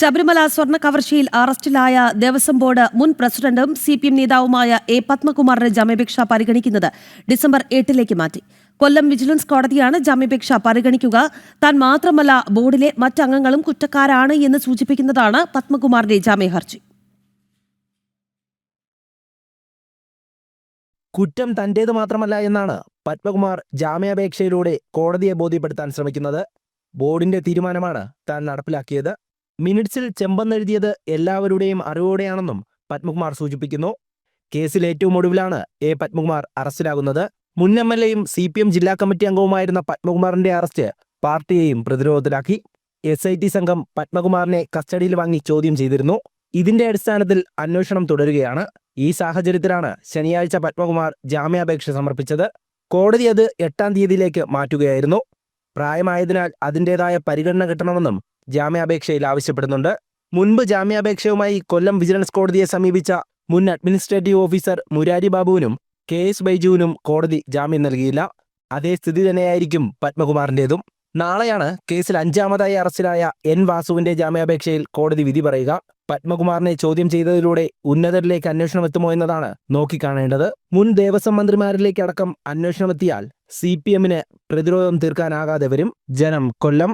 ശബരിമല സ്വർണ കവർച്ചയിൽ അറസ്റ്റിലായ ദേവസ്വം ബോർഡ് മുൻ പ്രസിഡന്റും സി പി എം നേതാവുമായ എ പത്മകുമാറിന്റെ ജാമ്യപേക്ഷ പരിഗണിക്കുന്നത് ഡിസംബർ എട്ടിലേക്ക് മാറ്റി. കൊല്ലം വിജിലൻസ് കോടതിയാണ് ജാമ്യപേക്ഷ പരിഗണിക്കുക. താൻ മാത്രമല്ല ബോർഡിലെ മറ്റംഗങ്ങളും കുറ്റക്കാരാണ് എന്ന് സൂചിപ്പിക്കുന്നതാണ് പത്മകുമാറിന്റെ ജാമ്യഹർജി. കുറ്റം തന്റേത് മാത്രമല്ല എന്നാണ് പത്മകുമാർ ജാമ്യാപേക്ഷയിലൂടെ കോടതിയെ ബോധ്യപ്പെടുത്താൻ ശ്രമിക്കുന്നത്. ബോർഡിന്റെ തീരുമാനമാണ് താൻ നടപ്പിലാക്കിയത്. മിനിറ്റ്സിൽ ചെമ്പെന്നെഴുതിയത് എല്ലാവരുടെയും അറിവോടെയാണെന്നും പത്മകുമാർ സൂചിപ്പിക്കുന്നു. കേസിൽ ഏറ്റവും ഒടുവിലാണ് എ പത്മകുമാർ അറസ്റ്റിലാകുന്നത്. മുൻ എം എൽ എയും സി പി എം ജില്ലാ കമ്മിറ്റി അംഗവുമായിരുന്ന പത്മകുമാറിന്റെ അറസ്റ്റ് പാർട്ടിയെയും പ്രതിരോധത്തിലാക്കി. എസ് ഐ ടി സംഘം പത്മകുമാറിനെ കസ്റ്റഡിയിൽ വാങ്ങി ചോദ്യം ചെയ്തിരുന്നു. ഇതിന്റെ അടിസ്ഥാനത്തിൽ അന്വേഷണം തുടരുകയാണ്. ഈ സാഹചര്യത്തിലാണ് ശനിയാഴ്ച പത്മകുമാർ ജാമ്യാപേക്ഷ സമർപ്പിച്ചത്. കോടതി അത് എട്ടാം തീയതിയിലേക്ക് മാറ്റുകയായിരുന്നു. പ്രായമായതിനാൽ അതിന്റെതായ പരിഗണന കിട്ടണമെന്നും ജാമ്യാപേക്ഷയിൽ ആവശ്യപ്പെടുന്നുണ്ട്. മുൻപ് ജാമ്യാപേക്ഷയുമായി കൊല്ലം വിജിലൻസ് കോടതിയെ സമീപിച്ച മുൻ അഡ്മിനിസ്ട്രേറ്റീവ് ഓഫീസർ മുരാരി ബാബുവിനും കെ എസ് ബൈജുവിനും കോടതി ജാമ്യം നൽകിയില്ല. അതേ സ്ഥിതി തന്നെയായിരിക്കും പത്മകുമാറിന്റേതും. നാളെയാണ് കേസിൽ അഞ്ചാമതായി അറസ്റ്റിലായ എൻ വാസുവിന്റെ ജാമ്യാപേക്ഷയിൽ കോടതി വിധി പറയുക. പത്മകുമാറിനെ ചോദ്യം ചെയ്തതിലൂടെ ഉന്നതരിലേക്ക് അന്വേഷണം എത്തുമോ എന്നതാണ് നോക്കിക്കാണേണ്ടത്. മുൻ ദേവസ്വം മന്ത്രിമാരിലേക്കടക്കം അന്വേഷണം എത്തിയാൽ സി പി എമ്മിന് പ്രതിരോധം തീർക്കാനാകാതെ വരും. ജനം കൊല്ലം